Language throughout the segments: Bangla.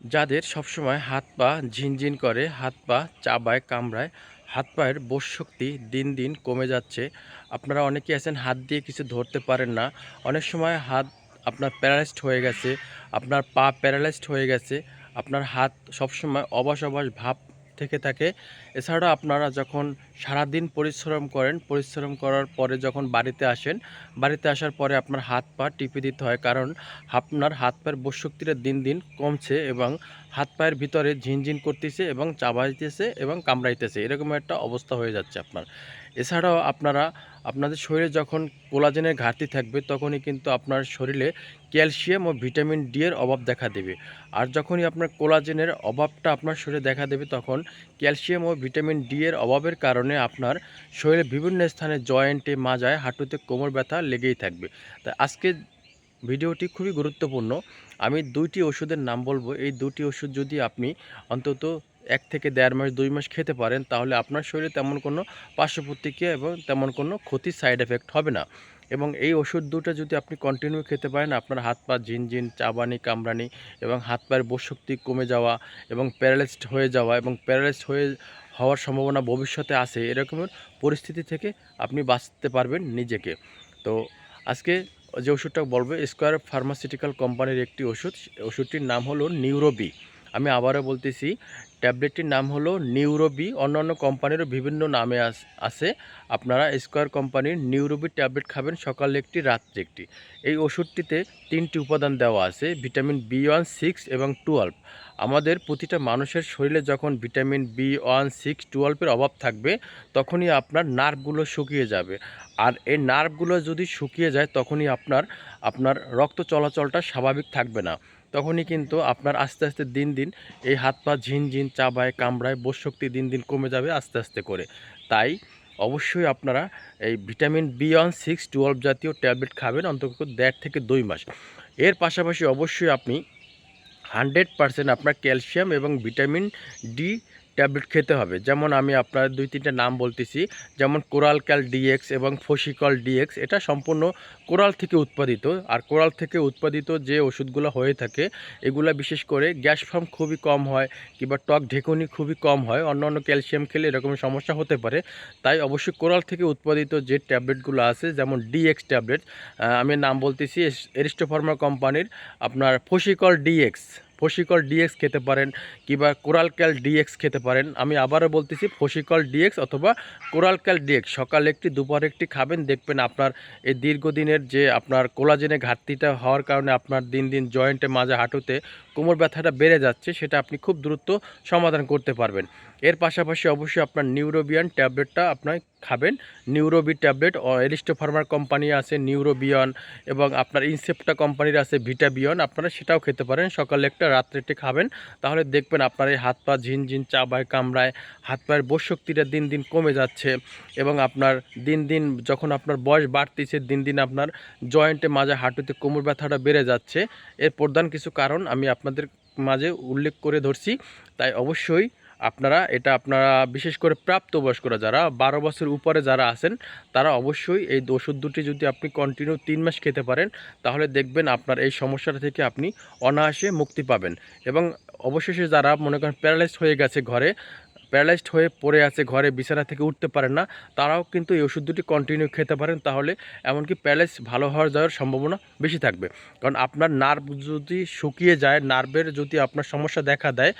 যাদের সবসময় হাত পা ঝিনঝিন করে, হাত পা চাবায়, কামড়ায়, হাত পায়ের বোস শক্তি দিন দিন কমে যাচ্ছে। আপনারা অনেকে আছেন, হাত দিয়ে কিছু ধরতে পারেন না। অনেক সময় হাত আপনার প্যারালাইজড হয়ে গেছে, আপনার পা প্যারালাইজড হয়ে গেছে, আপনার হাত সবসময় অবাস অবাস ভাব থেকে থাকে। এছাড়া আপনারা যখন সারাদিন পরিশ্রম করেন, পরিশ্রম করার পরে যখন বাড়িতে আসেন, বাড়িতে আসার পরে আপনার হাত পা টিপে দিতে হয় কারণ আপনার হাত পায়ের বোধশক্তিটা দিন দিন কমছে এবং হাত পায়ের ভিতরে ঝিনঝিন করতেছে এবং চাবাইতেছে এবং কামড়াইতেছে। এরকম একটা অবস্থা হয়ে যাচ্ছে আপনার। এছাড়াও আপনারা, আপনাদের শরীরে যখন কোলাজেনের ঘাটতি থাকবে, তখনই কিন্তু আপনার শরীরে ক্যালসিয়াম ও ভিটামিন ডি এর অভাব দেখা দেবে। আর যখনই আপনার কোলাজেনের অভাবটা আপনার শরীরে দেখা দেবে, তখন ক্যালসিয়াম ও ভিটামিন ডি এর অভাবের কারণে আপনার শরীরে বিভিন্ন স্থানে জয়েন্টে, মাজায় হাঁটুতে কোমর ব্যথা লেগেই থাকবে। তাই আজকে ভিডিওটি খুবই গুরুত্বপূর্ণ। আমি দুইটি ওষুধের নাম বলব। এই দুটি ওষুধ যদি আপনি অন্তত এক থেকে দেড় মাস, দুই মাস খেতে পারেন, তাহলে আপনার শরীরে তেমন কোনো পার্শ্ব প্রতিক্রিয়া এবং তেমন কোনো ক্ষতির সাইড এফেক্ট হবে না। এবং এই ওষুধ দুটো যদি আপনি কন্টিনিউ খেতে পারেন, আপনার হাত পা ঝিনঝিন, চাবানি, কামড়ানি এবং হাত পায়ের বোধশক্তি কমে যাওয়া এবং প্যারালাইজড হয়ে যাওয়া এবং প্যারালাইজড হয়ে হওয়ার সম্ভাবনা ভবিষ্যতে আছে, এরকমের পরিস্থিতি থেকে আপনি বাঁচতে পারবেন নিজেকে। তো আজকে যে ওষুধটা বলব স্কোয়ার ফার্মাসিউটিক্যাল কোম্পানির একটি ওষুধ ওষুধটির নাম হলো নিউরোবি আমি আবারও বলতেছি, ট্যাবলেটটির নাম হলো নিউরোবি। অন্যান্য কোম্পানিরও বিভিন্ন নামে আস- আছে। আপনারা স্কোয়ার কোম্পানির নিউরোবি ট্যাবলেট খাবেন সকালে একটি, রাত্রে একটি। এই ওষুধটিতে তিনটি উপাদান দেওয়া আছে, ভিটামিন বি ওয়ান, সিক্স এবং টুয়েলভ। আমাদের প্রতিটা মানুষের শরীরে যখন ভিটামিন বি ওয়ান, সিক্স টুয়েলভের অভাব থাকবে, তখনই আপনার নার্ভগুলো শুকিয়ে যাবে। আর এই নার্ভগুলো যদি শুকিয়ে যায়, তখনই আপনার আপনার রক্ত চলাচলটা স্বাভাবিক থাকবে না। তখনই কিন্তু আপনার আস্তে আস্তে দিন দিন এই হাত পা ঝিনঝিন চাবায়, কামড়ায় বোধশক্তি দিন দিন কমে যাবে আস্তে আস্তে করে। তাই অবশ্যই আপনারা এই vitamin B one, six, twelve জাতীয় ট্যাবলেট খাবেন অন্তত দেড় থেকে দুই মাস। এর পাশাপাশি অবশ্যই আপনি হান্ড্রেড পারসেন্ট আপনার ক্যালসিয়াম এবং ভিটামিন ডি ট্যাবলেট খেতে হবে। যেমন আমি আপনার দুই, তিনটা নাম বলতেছি, যেমন কোরাল ক্যাল ডিএক্স এবং ফসিকল ডিএক্স, এটা সম্পূর্ণ কোরাল থেকে উৎপাদিত। আর কোরাল থেকে উৎপাদিত যে ওষুধগুলো হয়ে থাকে, এগুলা বিশেষ করে গ্যাস ফর্ম খুবই কম হয় কিংবা টক ঢেকুনি খুবই কম হয় অন্য অন্য ক্যালসিয়াম খেলে এরকম সমস্যা হতে পারে। তাই অবশ্যই কোরাল থেকে উৎপাদিত যে ট্যাবলেটগুলো আছে, যেমন ডিএক্স ট্যাবলেট আমি নাম বলতেছি এরিস্টোফার্মা কোম্পানির আপনার ফসিকল ডিএক্স। ফসিকল ডিএক্স খেতে পারেন কিংবা কোরালক্যাল ডিএক্স খেতে পারেন। আমি আবারও বলতেছি ফসিকল ডিএক্স অথবা কোরালক্যাল ডিএক্স সকাল একটি, দুপুর একটি খাবেন, দেখবেন আপনার এই দীর্ঘদিনের যে আপনার কোলাজেনে ঘাটতিটা হওয়ার কারণে আপনার দিন দিন জয়েন্টে মাঝে হাঁটুতে কোমর ব্যথাটা বেড়ে যাচ্ছে, সেটা আপনি খুব দ্রুত সমাধান করতে পারবেন। এর পাশাপাশি অবশ্যই আপনার নিউরোবিয়ান ট্যাবলেটটা আপনার খাবেন। নিউরোবি ট্যাবলেট এরিস্টো ফার্মার কোম্পানি আছে, নিউরোবিয়ন এবং আপনার ইনসেপ্টা কোম্পানির আছে, ভিটাবিয়ন। আপনারা সেটাও খেতে পারেন। সকালে একটা রাত্রেটি খাবেন। তাহলে দেখবেন আপনার এই হাত পা ঝিনঝিন চাবায় কামড়ায় হাত পায়ের বোধ শক্তিটা দিন দিন কমে যাচ্ছে এবং আপনার দিন দিন যখন আপনার বয়স বাড়তিছে, দিন দিন আপনার জয়েন্টে মাঝে হাঁটুতে কোমর ব্যথাটা বেড়ে যাচ্ছে। এর প্রধান কিছু কারণ আমি আপনাদের মাঝে উল্লেখ করে ধরছি। তাই অবশ্যই আপনারা, এটা আপনারা বিশেষ করে প্রাপ্তবয়স্করা যারা, বারো বছর উপরে যারা আছেন, তারা অবশ্যই এই ওষুধ দুটি যদি আপনি কন্টিনিউ তিন মাস খেতে পারেন, তাহলে দেখবেন আপনার এই সমস্যাটা থেকে আপনি অনায়াসে মুক্তি পাবেন। এবং অবশেষে যারা মনে করেন প্যারালাইজড হয়ে গেছে ঘরে প্যারালাইজড হয়ে পড়ে আছে, ঘরে বিছানা থেকে উঠতে পারেন না, তারাও কিন্তু এই ওষুধ দুটি কন্টিনিউ খেতে পারেন, তাহলে এমনকি প্যারালাইজ ভালো হওয়ার যাওয়ার সম্ভাবনা বেশি থাকবে। কারণ আপনার নার্ভ যদি শুকিয়ে যায় নার্ভের যদি আপনার সমস্যা দেখা দেয়,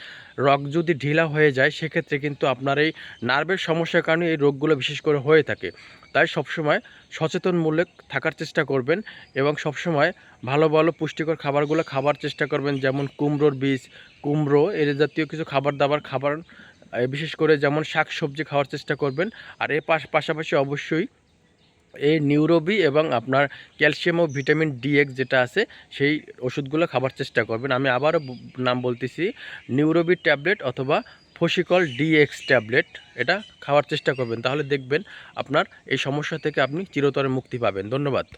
রগ যদি ঢিলা হয়ে যায়, সেক্ষেত্রে কিন্তু আপনার এই নার্ভের সমস্যার কারণে এই রোগগুলো বিশেষ করে হয়ে থাকে। তাই সবসময় সচেতনমূলক থাকার চেষ্টা করবেন এবং সবসময় ভালো ভালো পুষ্টিকর খাবারগুলো খাবার চেষ্টা করবেন, যেমন কুমড়োর বীজ, কুমড়ো এর জাতীয় কিছু খাবার দাবার, খাবার বিশেষ করে যেমন শাক সবজি খাওয়ার চেষ্টা করবেন। আর এর পাশ পাশাপাশি অবশ্যই এই নিউরোবি এবং আপনার ক্যালসিয়াম ও ভিটামিন ডি এক্স যেটা আছে, সেই ওষুধগুলো খাবার চেষ্টা করবেন। আমি আবারও নাম বলতেছি, নিউরোবি ট্যাবলেট অথবা ফসিকল ডিএক্স ট্যাবলেট, এটা খাওয়ার চেষ্টা করবেন। তাহলে দেখবেন আপনার এই সমস্যা থেকে আপনি চিরতরে মুক্তি পাবেন। ধন্যবাদ।